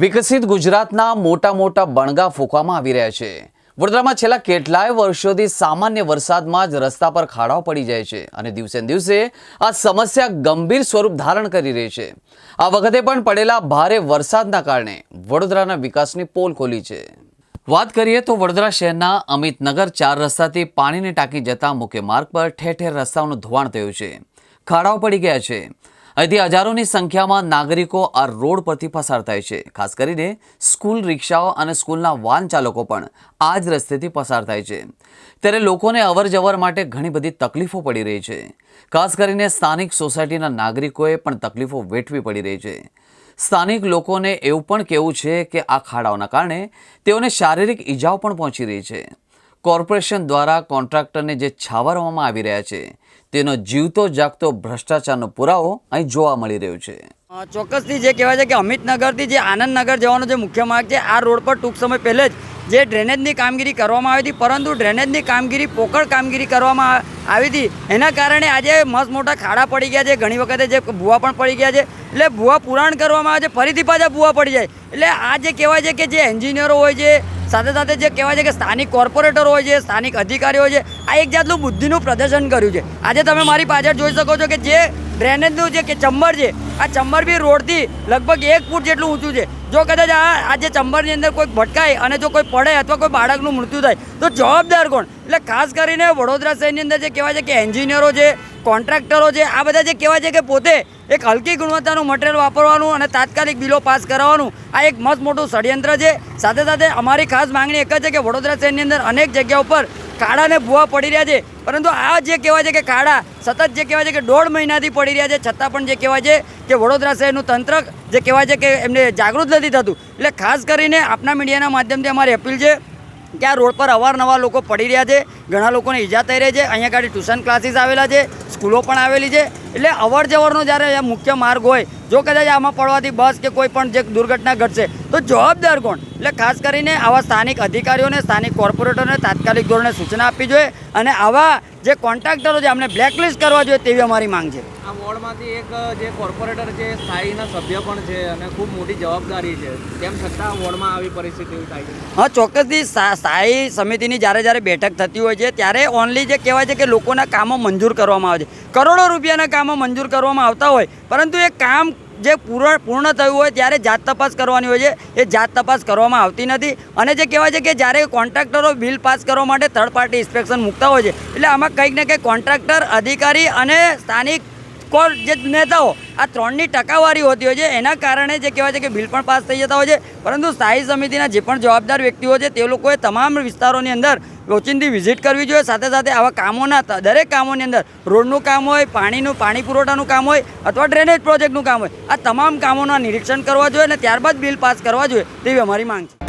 વિકસિત ગુજરાતના મોટા મોટા બણગા ફૂંકવામાં આવી રહ્યા છે. વડોદરામાં છેલ્લા કેટલાય વર્ષોથી સામાન્ય વરસાદમાં જ રસ્તા પર ખાડાઓ પડી જાય છે અને દિવસે દિવસે આ સમસ્યા ગંભીર સ્વરૂપ ધારણ કરી રહી છે. આ વખતે પણ પડેલા ભારે વરસાદના કારણે વડોદરાના વિકાસની પોલ ખોલી છે. વાત કરીએ તો વડોદરા શહેરના અમિતનગર ચાર રસ્તાથી પાણીની ટાંકી જતા મુખ્ય માર્ગ પર ઠેર ઠેર રસ્તાઓનું ધોવાણ થયું છે. ખાડાઓ પડી ગયા છે. અહીંથી હજારોની સંખ્યામાં નાગરિકો આ રોડ પરથી પસાર થાય છે. ખાસ કરીને સ્કૂલ રિક્ષાઓ અને સ્કૂલના વાહન ચાલકો પણ આ જ રસ્તેથી પસાર થાય છે. ત્યારે લોકોને અવર જવર માટે ઘણી બધી તકલીફો પડી રહી છે. ખાસ કરીને સ્થાનિક સોસાયટીના નાગરિકોએ પણ તકલીફો વેઠવી પડી રહી છે. સ્થાનિક લોકોને એવું પણ કહેવું છે કે આ ખાડાઓના કારણે તેઓને શારીરિક ઈજાઓ પણ પહોંચી રહી છે. કોર્પોરેશન દ્વારા કોન્ટ્રાક્ટરને જે છાવરવામાં આવી રહ્યા છે, તેનો જીવતો જાગતો ભ્રષ્ટાચારનો પુરાવો અહીં જોવા મળી રહ્યો છે. ચોક્કસથી જે કહેવાય છે કે અમિતનગરથી જે આનંદનગર જવાનો જે મુખ્ય માર્ગ છે, આ રોડ પર ટૂંક સમય પહેલે જ જે ડ્રેનેજની કામગીરી કરવામાં આવી હતી, પરંતુ ડ્રેનેજની કામગીરી, પોકળ કામગીરી કરવામાં આવી હતી. એના કારણે આજે મસ્ત મોટા ખાડા પડી ગયા છે, ઘણી વખતે જે ભૂવા પણ પડી ગયા છે. એટલે ભૂવા પુરાણ કરવામાં આવે છે, ફરીથી પાછા ભૂવા પડી જાય. એટલે આ જે કહેવાય છે કે જે એન્જિનિયરો હોય છે, સાથે સાથે જે કહેવાય છે કે સ્થાનિક કોર્પોરેટર હોય છે, સ્થાનિક અધિકારીઓ છે, આ એક જાતનું બુદ્ધિનું પ્રદર્શન કર્યું છે. આજે તમે મારી પાછળ જોઈ શકો છો કે જે ડ્રેનેજનું જે કે ચંબર છે, આ ચંબર બી રોડથી લગભગ એક ફૂટ જેટલું ઊંચું છે. જો કદાચ આ આ જે ચંબરની અંદર કોઈ ભટકાય અને જો કોઈ પડે અથવા કોઈ બાળકનું મૃત્યુ થાય, તો જવાબદાર કોણ? એટલે ખાસ કરીને વડોદરા શહેરની અંદર જે કહેવાય છે કે એન્જિનિયરો છે કોન્ટ્રાક્ટરો છે આ બધા જે કહેવાય છે કે પોતે એક હલકી ગુણવત્તાનું મટીરિયલ વાપરવાનું અને તાત્કાલિક બિલો પાસ કરાવવાનું, આ એક મસ્ત મોટું ષડયંત્ર છે. સાથે સાથે અમારી ખાસ માંગણી એક જ છે કે વડોદરા શહેરની અંદર અનેક જગ્યા ઉપર કાળાને ભૂવા પડી રહ્યા છે. પરંતુ આ જે કહેવાય છે કે કાળા, સતત જે કહેવાય છે કે દોઢ મહિનાથી પડી રહ્યા છે, છતાં પણ જે કહેવાય છે કે વડોદરા શહેરનું તંત્ર જે કહેવાય છે કે એમને જાગૃત નથી થતું. એટલે ખાસ કરીને આપના મીડિયાના માધ્યમથી અમારી અપીલ છે કે આ રોડ પર અવારનવાર લોકો પડી રહ્યા છે, ઘણા લોકોને ઈજા થઈ રહી છે, અહીંયા ગાડી ટ્યુશન ક્લાસીસ આવેલા છે, સ્કૂલો પણ આવેલી છે. એટલે અવર જવરનો જ્યારે મુખ્ય માર્ગ હોય, જો કદાચ આમાં પડવાથી બસ કે કોઈ પણ જે દુર્ઘટના ઘટશે તો જવાબદાર કોણ? એટલે ખાસ કરીને આવા સ્થાનિક અધિકારીઓને સ્થાનિક કોર્પોરેટરને તાત્કાલિક ધોરણે સૂચના આપવી જોઈએ અને આવા જે કોન્ટ્રાક્ટરો છે અમને બ્લેકલિસ્ટ કરવા જોઈએ તેવી અમારી માંગ છે. આ વોર્ડમાંથી એક જે કોર્પોરેટર છે સ્થાયીના સભ્ય પણ છે અને ખૂબ મોટી જવાબદારી છે. તેમ છતાં વોર્ડમાં આવી પરિસ્થિતિ થાય છે. હા ચોક્કસથી સ્થાયી સમિતિની જ્યારે જ્યારે બેઠક થતી હોય છે ત્યારે ઓનલી જે કહેવાય છે કે લોકોના કામો મંજૂર કરવામાં આવે છે. કરોડો રૂપિયાના કામો મંજૂર કરવામાં આવતા હોય પરંતુ એ કામ જે પૂર્ણ પૂર્ણ થયું હોય ત્યારે જાત તપાસ કરવાની હોય છે. એ જાત તપાસ કરવામાં આવતી નથી. અને જે કહેવાય છે કે જ્યારે કોન્ટ્રાક્ટરો બિલ પાસ કરવા માટે થર્ડ પાર્ટી ઇન્સ્પેક્શન મૂકતા હોય છે, એટલે આમાં કંઈક ને કંઈક કોન્ટ્રાક્ટર, અધિકારી અને સ્થાનિક કોર જે નેતાઓ, આ ત્રણની ટકાવારી હોતી હોય છે, એના કારણે જે કહેવાય છે કે બિલ પણ પાસ થઈ જતા હોય છે. પરંતુ સ્થાયી સમિતિના જે પણ જવાબદાર વ્યક્તિઓ છે, તે લોકોએ તમામ વિસ્તારોની અંદર રોચિંદી વિઝિટ કરવી જોઈએ. સાથે સાથે આવા કામોના દરેક કામોની અંદર રોડનું કામ હોય, પાણીનું, પાણી પુરવઠાનું કામ હોય, અથવા ડ્રેનેજ પ્રોજેક્ટનું કામ હોય, આ તમામ કામોના નિરીક્ષણ કરવા જોઈએ અને ત્યારબાદ બિલ પાસ કરવા જોઈએ, તેવી અમારી માંગ છે.